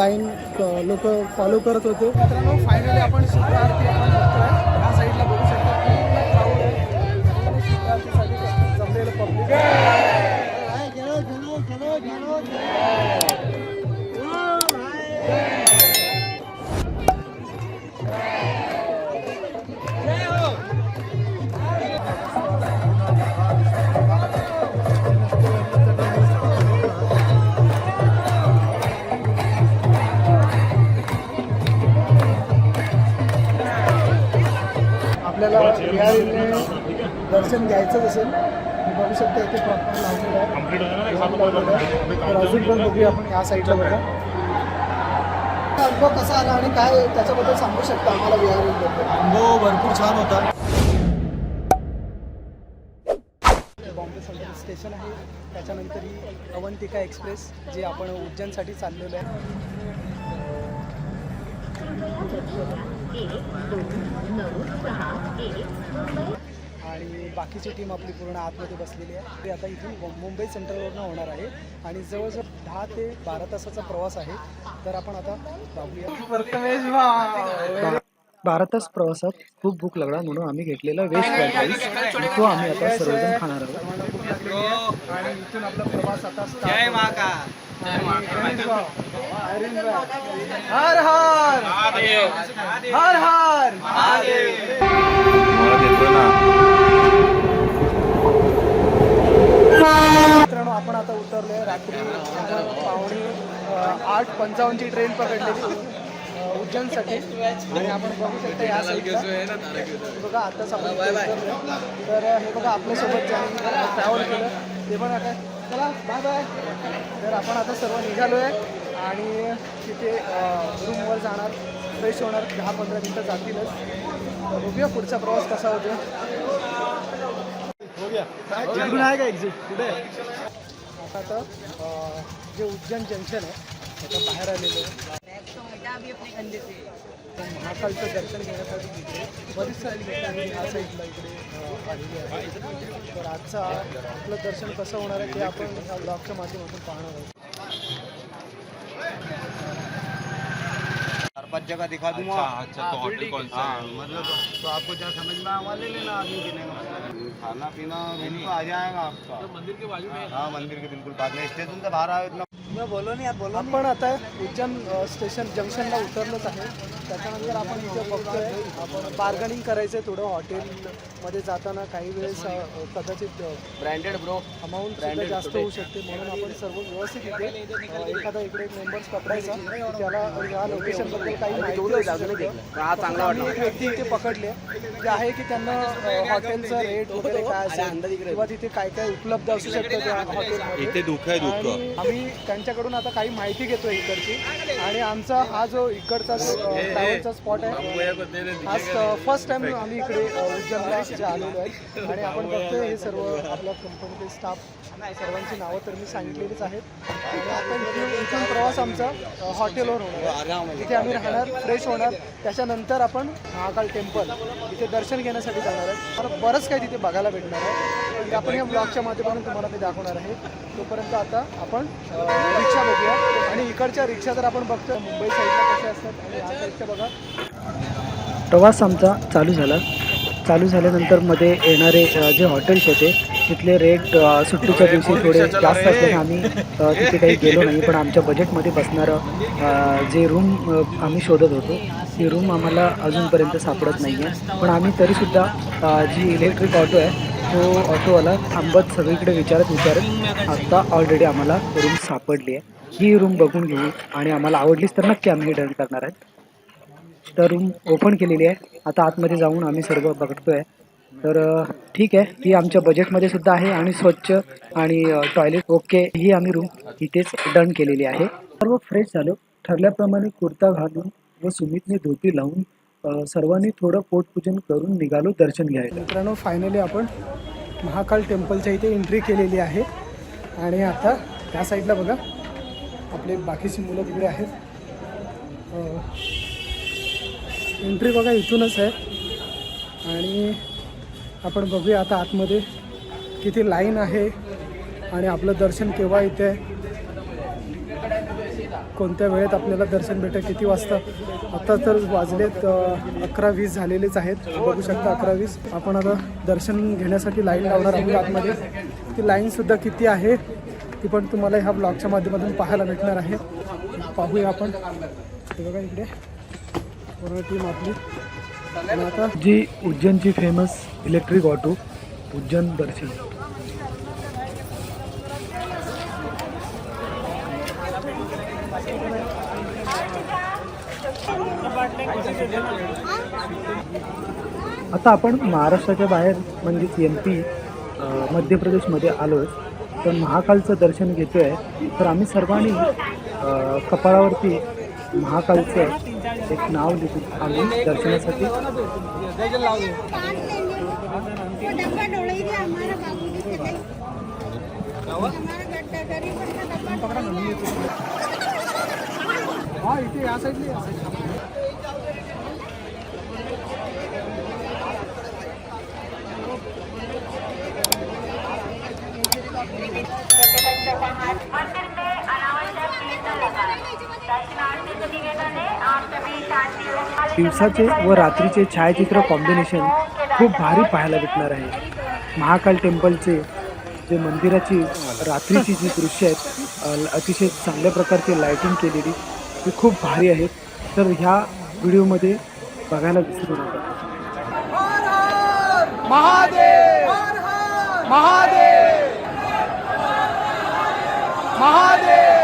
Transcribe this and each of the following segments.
Line लोक follow करत होते. मित्रांनो फायनली आपण ह्या साईडला बघू शकता जमलेलं पब्लिक बिहारीने दर्शन घ्यायचं असेल बघू शकता इथे प्रॉपर लावलेलं आहे. तर अजून पण बघूया आपण या साईडला बघा. अनुभव कसा आला आणि काय त्याच्याबद्दल सांगू शकता आम्हाला बिहारीबद्दल अनुभव भरपूर छान होता. बॉम्बे सेंट्रल स्टेशन आहे. त्याच्यानंतर ही अवंतिका एक्सप्रेस जे आपण उज्जैनसाठी चाललेलो आहे. आणि बाकीची टीम आपली पूर्ण आतमध्ये बसलेली आहे. ती आता इथून मुंबई सेंट्रलवरनं होणार आहे. आणि जवळजवळ दहा ते बारा तासाचा प्रवास आहे. तर आपण आता बघूया. बारा तास प्रवासात खूप भूक लागला म्हणून आम्ही घेतलेला वेज फ्राईड राईस आणि तो आम्ही आता सर्वजण खाणार आहोत. आणि इथून आपला प्रवास आता हर हर हर हर मित्रांनो आपण आता उतरलोय रात्री आपण पावणे आठ पंचावन्नची ट्रेन पकडलेली अं, उज्जैनसाठी आणि आपण बघू शकता या साईडला बघा आताच आपण तर हे बघा आपल्यासोबत ट्रॅव्हल केलं ते पण आता चला बाय बाय तर आपण आता सर्व निघालोय आणि तिथे रूमवर जाणार फ्रेश होणार दहा पंधरा मिनटं जातीलच. तर बघूया पुढचा प्रवास कसा होतो आहे का एक्झिट कुठे? आता जे उज्जैन जंक्शन आहे त्याच्या बाहेर आलेलो आहे. महाकालचं दर्शन घेण्यासाठी बरीच सारी लोकं आहेत ह्या साईडला इकडे अं, आलेली आहेत तर आजचा आपलं दर्शन कसं होणार आहे ते आपण ह्या ब्लॉगच्या माध्यमातून पाहणार आहोत. चार पाँच जगह दिखा दूँगा अच्छा तो होटल कौन सा? हाँ मतलब तो आपको जहाँ समझ में आए वहाँ ले लेना आदमी गिने खाना पीना रूम का आ जाएगा आपका। मंदिर के बाजू में हाँ मंदिर के बिल्कुल बाद में। स्टेशन से बाहर आए इतना मैं बोलो नहीं आप बोलो आपण आता उज्जैन स्टेशन जंक्शनला उतरलोच आहे. त्याच्यानंतर आपण इथे बघतोय आपण बार्गनिंग करायचं आहे थोडं हॉटेलमध्ये जाताना काही वेळेस कदाचित ब्रांडेड ब्रो अमाऊंट सुद्धा जास्त होऊ शकते. म्हणून आपण सर्व व्यवस्थित इथे एखादा इकडे मेंबर्स पकडायचा. की त्याला या लोकेशनबद्दल काही माहिती. हा एक व्यक्ती इथे पकडले. जे आहे की त्यांना हॉटेलचं रेट वगैरे काय असेल किंवा तिथे काय काय उपलब्ध असू शकतं त्या हॉटेलमध्ये इथे दुःख आहे दुःख. आणि आम्ही त्यांच्याकडून आता काही माहिती घेतो इकडची. आणि आमचा हा जो इकडचा जो ट्रॅव्हलचा स्पॉट आहे आज फर्स्ट टाइम आम्ही इकडे उज्जैनला जे आलेलो आहे. आणि आपण बघतोय हे सर्व आपल्या कंपनीचे स्टाफ सर्वांची नावं तर मी सांगितलेलीच आहेत. आणि आता इथून इथून प्रवास आमचा हॉटेलवर होणार तिथे आम्ही राहणार फ्रेश होणार. त्याच्यानंतर आपण महाकाल टेम्पल इथे दर्शन घेण्यासाठी जाणार आहे. मला बरंच काही तिथे बघायला भेटणार आहे. ते आपण या ब्लॉगच्या माध्यमातून तुम्हाला मी दाखवणार आहे. तोपर्यंत आता आपण रिक्षा बघूया. आणि इकडच्या रिक्षा तर आपण बघतो मुंबई साईडला कशा असतात आणि साईडच्या बघा. प्रवास आमचा चालू झाला. चालू झाल्यानंतरमध्ये येणारे जे हॉटेल्स होते तिथले रेट सुट्टीच्या दिवशी थोडे जास्त असल्याने आम्ही तिथे काही गेलो नाही. पण आमच्या बजेटमध्ये बसणारं जे रूम आम्ही शोधत होतो ती रूम आम्हाला अजूनपर्यंत सापडत नाही आहे पण आम्ही तरीसुद्धा जी इलेक्ट्रिक ऑटो आहे तो ऑटोवाला थांबत सगळीकडे विचारत विचारत आत्ता ऑलरेडी आम्हाला रूम सापडली आहे. ही रूम बघून घेऊ. आणि आम्हाला आवडलीच तर नक्की आम्ही डन करणार आहेत. तर रूम ओपन केलेली आहे. आता आतमध्ये जाऊन आम्ही सर्व बघतोय. तर ठीक आहे. ही आमच्या बजेटमध्ये सुद्धा आहे आणि स्वच्छ आणि टॉयलेट ओके ही आम्ही रूम इथेच डन केलेली आहे. सर्व फ्रेश झालो. ठरल्याप्रमाणे कुर्ता घालून व सुमितने धोती लावून सर्वांनी थोडं पोटपूजन करून निघालो दर्शन घ्यायला. मित्रांनो फायनली आपण महाकाल टेम्पलच्या इथे एंट्री केलेली आहे. आणि आता त्या साईडला बघा आपले बाकीची मुलं तिकडे आहेत. एंट्री बघा इथूनच आहे. आणि आपण बघूया आता आतमध्ये किती लाईन आहे आणि आपलं दर्शन केव्हा इथे आहे. कोणत्या वेळेत आपल्याला दर्शन भेटेल किती वाजता? आता तर वाजलेत अकरा वीस झालेलेच आहेत. बघू शकता अकरा वीस. आपण आता दर्शन घेण्यासाठी लाईन लावणार आहोत आतमध्ये. ती लाईनसुद्धा किती आहे ती पण तुम्हाला ह्या ब्लॉगच्या माध्यमातून पाहायला भेटणार आहे. पाहूया आपण. बघा इकडे. पूर्ण टीम आपली. आणि आता जी उज्जैनची फेमस इलेक्ट्रिक ऑटो उज्जैन दर्शन. आता आपण महाराष्ट्राच्या बाहेर म्हणजेच एम पी मध्य प्रदेशमध्ये आलो आहे तर महाकालचं दर्शन घेतो आहे तर आम्ही सर्वांनी कपाळावरती महाकालचं एक नाव लिहून आम्ही दर्शनासाठी. हा इथे या साईडला दिवसाचे व रात्रीचे छायाचित्र कॉम्बिनेशन खूप भारी पाहायला भेटणार आहे. महाकाल टेम्पलचे जे मंदिराची रात्रीची जी दृश्य आहेत अतिशय चांगल्या प्रकारची लायटिंग केलेली ती खूप भारी आहेत तर ह्या व्हिडिओमध्ये बघायला विसरू नका. महादेव! महादेव! महादेव!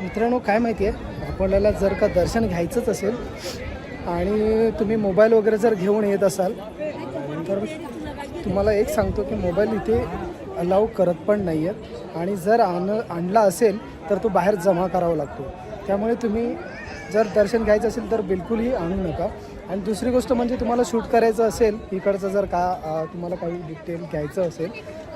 मित्रांनो काय माहिती आहे? आपल्याला जर का दर्शन घ्यायचंच असेल आणि तुम्ही मोबाईल वगैरे जर घेऊन येत असाल तर तुम्हाला एक सांगतो की मोबाईल इथे अलाव करत पण नाही आहेत आणि जर आण आणला असेल तर तो बाहेर जमा करावा लागतो. त्यामुळे तुम्ही जर दर्शन घ्यायचं असेल तर बिलकुलही आणू नका. आणि दुसरी गोष्ट म्हणजे तुम्हाला शूट करायचं असेल इकडचं जर का तुम्हाला काही डिटेल घ्यायचं असेल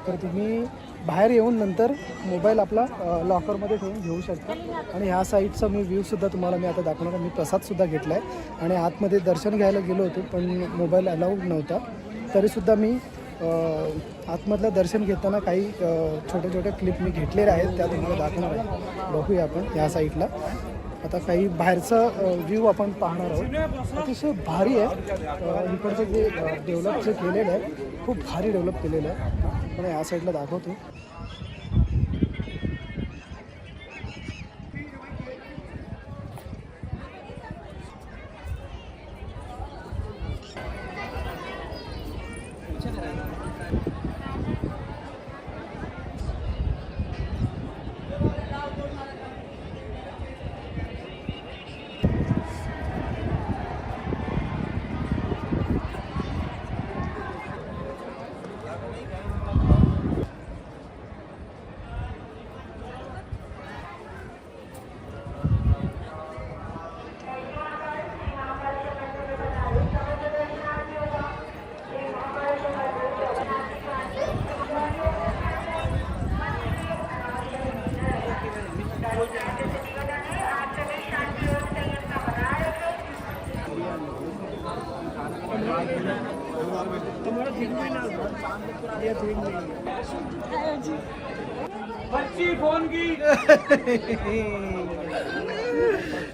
तर तुम्ही बाहेर येऊन नंतर मोबाईल आपला लॉकरमध्ये ठेवून घेऊ शकता. आणि ह्या साईडचा मी व्ह्यूसुद्धा तुम्हाला मी आता दाखवणार मी प्रसादसुद्धा घेतला आहे आणि आतमध्ये दर्शन घ्यायला गेलो होतो पण मोबाईल अलाउड नव्हता. तरीसुद्धा मी आतमधलं दर्शन घेताना काही छोटे छोटे क्लिप मी घेतलेले आहेत. त्या तुम्हाला दाखवणार आहे. बघूया आपण ह्या साईडला आता काही बाहेरचा व्ह्यू आपण पाहणार आहोत. अतिशय भारी आहे. इकडचं जे डेव्हलप जे केलेलं आहे खूप भारी डेव्हलप केलेलं आहे. पण या साईडला दाखवतो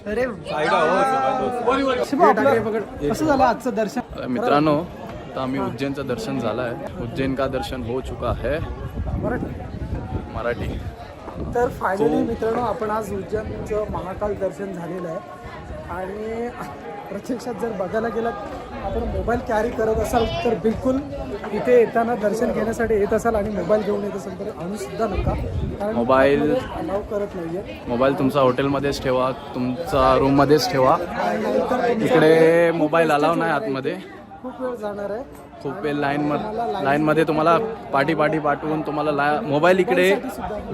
अरे शिवा, आपलं कसं झालं आजचं दर्शन? मित्रांनो आता आम्ही उज्जैनचं दर्शन झालं आहे उज्जैन का दर्शन हो चुका है? मराठी. तर फायनली मित्रांनो आपण आज उज्जैनचं महाकाल दर्शन झालेलं आहे. आणि प्रत्यक्षात जर बघायला गेलं आपण मोबाईल कॅरी करत असाल तर बिलकुल इथे येताना दर्शन घेण्यासाठी येत असाल आणि मोबाईल घेऊन येत असाल तर आणू सुद्धा नका. कारण मोबाईल- अलाव करत नाहीये. मोबाईल तुमचा हॉटेलमध्येच ठेवा तुमचा रूममध्येच ठेवा. इकडे मोबाईल अलाव नाही आतमध्ये. खूप वेळ जाणार आहे. खूप वेळ लाईन मध्ये लाईन मध्ये तुम्हाला पाठी पाठी पाठवून तुम्हाला ला मोबाईल इकडे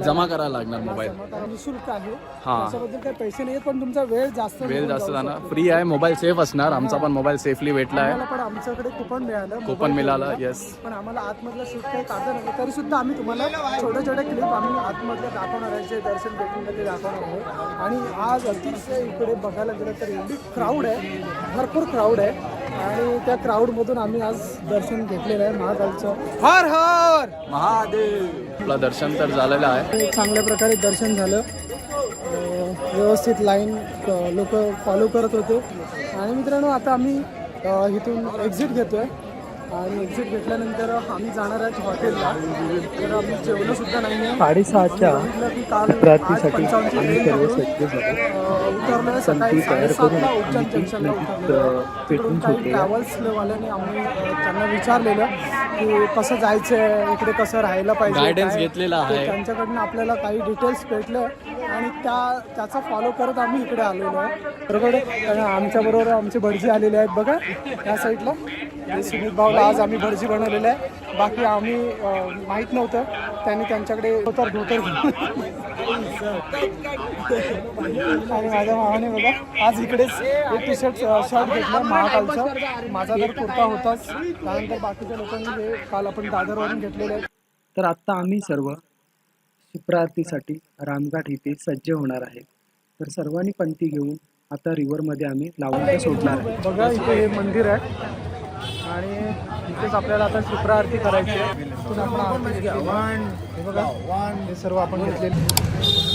जमा करायला लागणार मोबाईल. निशुल्क आहे हां. काही पैसे नाही पण तुमचा वेळ जास्त वेळ जास्त जाणार. फ्री आहे मोबाईल सेफ असणार. आमचा पण मोबाईल सेफली भेटला आहे. पण आमच्याकडे कुपन मिळालं कुपन मिळालं. येस पण आम्हाला आतमधलं शूट काही काढता नाही तरी सुद्धा आम्ही तुम्हाला छोटे छोटे क्लिप आम्ही आतमधले दाखवणार आहे जे दर्शन भेटून ते दाखवणार आहे आणि आज अतिशय इकडे बघायला गेलं तर एवढी क्राऊड आहे भरपूर क्राऊड आहे. आणि त्या क्राऊडमधून आम्ही आज दर्शन घेतलेलं आहे महाकालचं. हर हर! महादेव! आपलं दर्शन तर झालेलं आहे. चांगल्या प्रकारे दर्शन झालं. अं, व्यवस्थित लाईन लोक फॉलो करत होते. आणि मित्रांनो आता आम्ही अं, इथून एक्झिट घेतोय. आणि एक्झिट घेतल्यानंतर आम्ही जाणार आहेत हॉटेलला. तर आम्ही जेवलो सुद्धा नाही आहे साडेसहाच्या सकाळी साडेसातला उज्जैन जंक्शनला उतरलो तिकडून काही ट्रॅव्हल्सवाल्याने आम्ही त्यांना विचारलेलं की कसं जायचं आहे इकडे कसं राहायला पाहिजे काय- घेतलेला आहे. त्यांच्याकडनं आपल्याला काही डिटेल्स भेटले आणि त्या त्याचा फॉलो करत आम्ही इकडे आलेलो आहे. बरोबर? कारण आमच्याबरोबर आमचे भटजी आलेले आहेत बघा या साईडला हे सुमित भाऊला आज आम्ही भटजी बनवलेलं आहे. बाकी आम्ही माहीत नव्हतं. त्यांनी त्यांच्याकडे धोतर धोतर आणि माझ्या भावाने बघा आज इकडेच एक टी शर्ट शर्ट घेतला महाकालचा माझा तर कुर्ता होताच. त्यानंतर बाकीच्या लोकांनी हे काल आपण दादरवरून घेतलेले तर आत्ता आम्ही सर्व शिप्रारतीसाठी रामघाट इथे सज्ज होणार आहे. तर सर्वांनी पंक्ती घेऊन आता रिव्हरमध्ये आम्ही लावून सोडणार आहे. बघा इथे हे मंदिर आहे. आणि तिथेच आपल्याला आता शुक्र आरती करायची आहे. इथून आपण आरती घेतलेली हे बघा. हे सर्व आपण घेतलेले.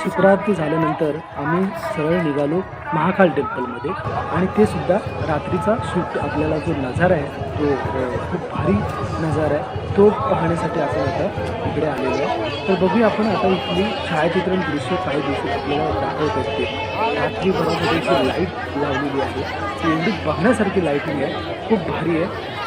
महाशिवरात्री झाल्यानंतर आम्ही सरळ निघालो महाकाल टेम्पलमध्ये. आणि ते सुद्धा रात्रीचा शूट आपल्याला जो नजारा आहे तो खूप भारी नजारा आहे. तो पाहण्यासाठी आपण आता इकडे आलेलो आहे तर बघूया आपण आता इथली छायाचित्रण दृश्य काही दिवशी आपल्याला दाखवत असते. रात्री बरोबर लाइट लावलेली आहे. ती एवढी बघण्यासारखी लाईटिंग आहे. खूप भारी आहे.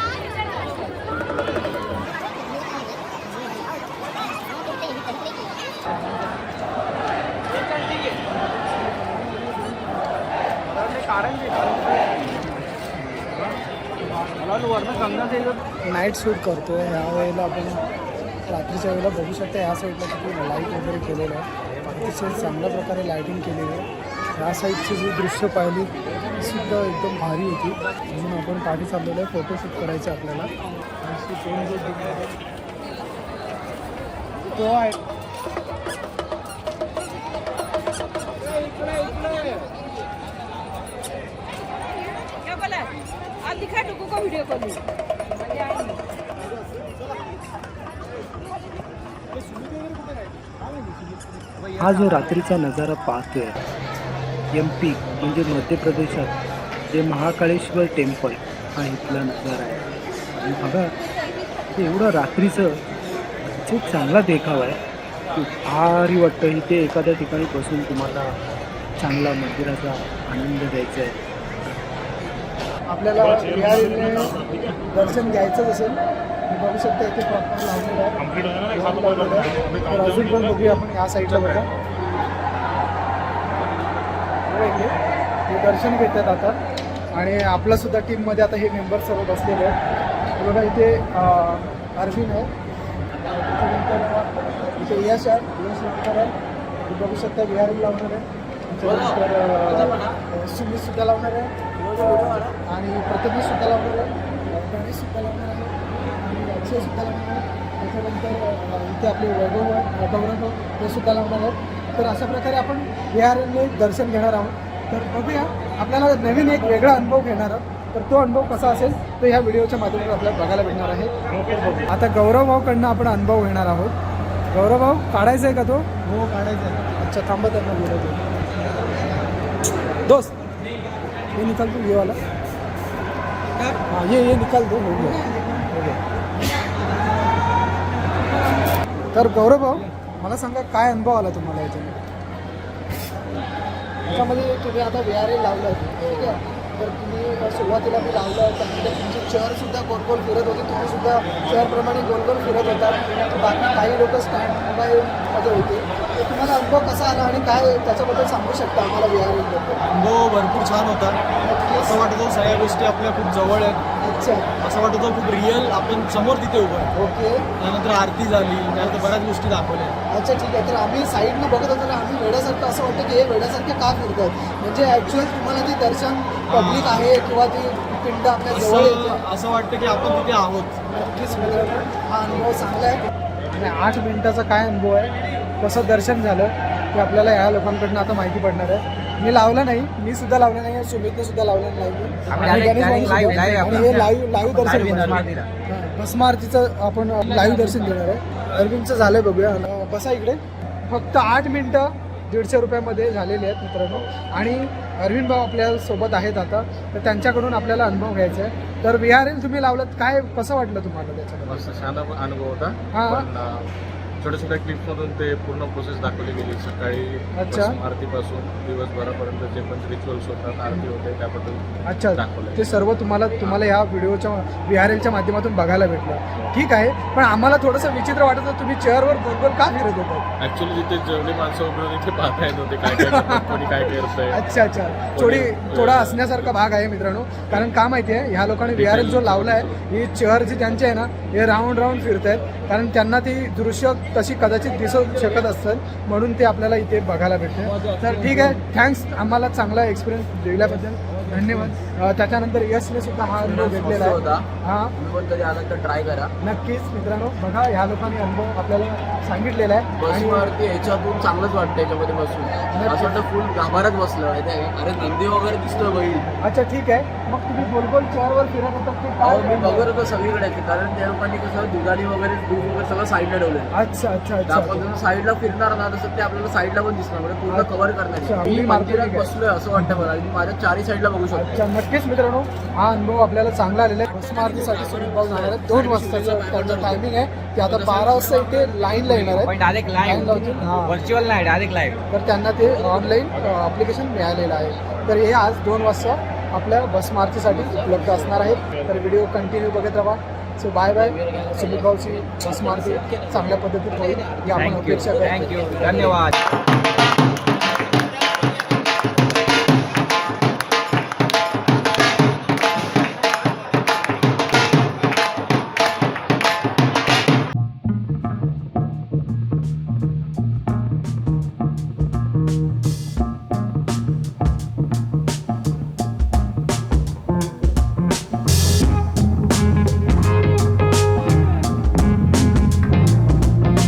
नाईट शूट करतो ह्या वेळेला आपण रात्रीच्या वेळेला बघू शकता. ह्या साईडला किती लाइट वगैरे केलेलं आहे. अतिशय चांगल्या प्रकारे लाईटिंग केलेली आहे. ह्या साईडची जी दृश्य पाहिली सुद्धा एकदम भारी होती. म्हणून आपण पाठी चाललेलो आहे. फोटोशूट करायचे आपल्याला. तो आहे. आप दिखा टुकू को वीडियो कॉल हा जो रात्रीचा नजारा पाहतोय एम पी म्हणजे मध्य प्रदेशात जे महाकाळेश्वर टेम्पल हा इथला नजारा आहे. आणि बघा ते एवढं रात्रीचं खूप चांगला देखावा आहे खूप भारी वाटतं. इथे एखाद्या ठिकाणी बसून तुम्हाला चांगला मंदिराचा आनंद द्यायचा आहे. आपल्याला दर्शन घ्यायचंच असेल बघू शकता इथे प्रॉपर लावलेलं आहे. तर अजून पण बघूया आपण या साईडला बघा. इकडे हे दर्शन घेतात आता. आणि आपला सुद्धा टीममध्ये आता हे मेंबर सर्व बसलेले आहेत. बघा इथे अं, अरविंद आहे. त्याच्यानंतर इथे यश आहे. यश लावणार आहे. बघू शकता बिहारी लावणार आहे. त्याच्यानंतर अं, सुमित सुद्धा लावणार आहे. आणि प्रथमेश सुद्धा लावणार आहे. गणेश सुद्धा लावणार आहे. आणि अक्षय सुद्धा लावणार आहे. त्याच्यानंतर इथे आपले वैभव आहे गौरव ते सुद्धा लावणार आहेत. तर अशा प्रकारे आपण बिहारने दर्शन घेणार आहोत. तर बघूया आपल्याला नवीन एक वेगळा अनुभव घेणार आहोत. तर तो अनुभव कसा असेल तो ह्या व्हिडिओच्या माध्यमातून आपल्याला बघायला भेटणार आहे. आता गौरव भाऊकडनं आपण अनुभव घेणार आहोत. गौरव भाऊ काढायचा आहे का तो? हो काढायचा आहे अच्छा थांबा त्यांना बोलायचं दोस्त ये निकाल दो ये वाला। हाँ ये ये निकाल दो हो गया। हो गया। तर गौरव भाऊ मला सांगा काय अनुभव आला तुम्हाला याच्यामध्ये? याच्यामध्ये तुम्ही आता विहारे लावलं ठीक आहे? तर तुम्ही सुरुवातीला मी लावलं तर तिथे तुमची चेअरसुद्धा गोल गोल फिरत होती. तुम्ही सुद्धा चेअरप्रमाणे गोल गोल फिरत होता. बाकी काही लोक स्टँड मोबाईलमध्ये होते. तर तुम्हाला अनुभव कसा आला आणि काय त्याच्याबद्दल सांगू शकता आम्हाला विहारीबद्दल अनुभव भरपूर छान होता. असं वाटत होतं सगळ्या गोष्टी आपल्या खूप जवळ आहेत. अच्छा. असं वाटत होतं खूप रिअल आपण समोर तिथे उभं आहे. ओके. त्यानंतर आरती झाली. त्यानंतर बऱ्याच गोष्टी दाखवल्या. अच्छा ठीक आहे. तर आम्ही साईडनं बघत होतो आम्ही वेड्यासारखं असं वाटतं की हे वेड्यासारखे का फिरतात म्हणजे ॲक्च्युअल तुम्हाला ती दर्शन पब्लिक आहे किंवा ती पिंड आपल्या जवळ येते. असं असं वाटतं की आपण तिथे आहोत. नक्कीच हा अनुभव चांगला आहे. आणि आठ मिनिटाचा काय अनुभव आहे? कसं दर्शन झालं? ते आपल्याला ह्या लोकांकडनं आता माहिती पडणार आहे. मी लावलं नाही मी सुद्धा लावलं नाही सुमितने सुद्धा लावलं नाही. आणि गणेश भाऊ सुद्धा. आणि हे लाईव्ह लाईव्ह दर्शन घेणार. हां, भस्म आरतीचं आपण लाईव्ह दर्शन देणार आहे. अरविंदचं झालंय बघूया. अं, बसा इकडे. फक्त आठ मिनटं दीडशे रुपयामध्ये झालेले आहेत मित्रांनो. आणि अरविंद भाऊ आपल्यासोबत आहेत आता. तर त्यांच्याकडून आपल्याला अनुभव घ्यायचा आहे. तर विहारेल तुम्ही लावलं काय कसं वाटलं तुम्हाला मस्त छान अनुभव होता. हा. पण अं, छोट्या छोट्या क्लिप मधून ते पूर्ण प्रोसेस दाखवली गेली. सकाळी अच्छा. भस्म आरतीपासून दिवसभरापर्यंत जे पण रिच्युअल्स होतात आरती होते त्याबद्दल अच्छा. दाखवलंय. ते सर्व तुम्हाला तुम्हाला या व्हिडिओच्या विहारेलच्या माध्यमातून बघायला भेटलं. ठीक आहे. पण आम्हाला थोडंसं विचित्र वाटत होतं तुम्ही चेअरवर गोल का फिरत होता? ऍक्च्युली जिथे जेवढे माणसं उभी होती ते पाहता येत होते काय काय करतात, कोणी काय करतंय. अच्छा अच्छा. थोडी थोडा असण्यासारखा भाग आहे मित्रांनो. कारण का माहिती आहे. ह्या लोकांनी विहार जो लावला आहे ही चेअर जी त्यांची आहे ना हे राऊंड राऊंड फिरत आहेत कारण त्यांना ती दृश्य तशी कदाचित दिसू शकत असेल म्हणून ते आपल्याला इथे बघायला भेटते तर ठीक आहे थँक्स आम्हाला चांगला एक्सपिरियन्स दिल्याबद्दल धन्यवाद. त्याच्यानंतर यशने सुद्धा हा अनुभव घेतलेला आहे. हा. पण कधी आला तर ट्राय करा. नक्कीच मित्रांनो बघा ह्या लोकांनी अनुभव आपल्याला सांगितलेला आहे. बसवरती ह्याच्यातून चांगलंच वाटतं याच्यामध्ये बसून. असं वाटतं फुल गाभारात बसलं? अरे नंदी वगैरे दिसतोय बैल अच्छा ठीक आहे. मग तुम्ही गोल गोल चेअरवर फिरत होतात ते अहो, मी काय बघत होतो सगळीकडे ते. कारण त्या लोकांनी कसं दुधानी वगैरे दूध वगैरे सगळं साईडला ठेवलं अच्छा अच्छा पद्धतीनं साईडला फिरणार ना तसं ते आपल्याला साईडला पण दिसणार म्हणजे पूर्ण कव्हर करणार मी मंदिरात बसलोय असं वाटतं मला. मी माझ्या चारही साईडला बघू शकतो. अच्छा नक्कीच मित्रांनो हा अनुभव आपल्याला चांगला आलेला आहे. भस्म आरतीसाठी सुरू भाऊ जाणार आहेत दोन वाजताचं त्यांचं टायमिंग आहे. ते आता बारा वाजता इथे लाईनला येणार आहे डायरेक्ट लाईन व्हर्च्युअल नाही डायरेक्ट लाईव्ह तर त्यांना ते ऑनलाईन अप्लिकेशन मिळालेलं आहे. तर हे आज दोन वाजता आपल्या बस मार्चीसाठी उपलब्ध असणार आहे. तर व्हिडिओ कंटिन्यू बघत राहा. सो बाय बाय सुमित भाऊची बस मार्ची चांगल्या पद्धतीत होईल ही आपण अपेक्षा थँक्यू धन्यवाद.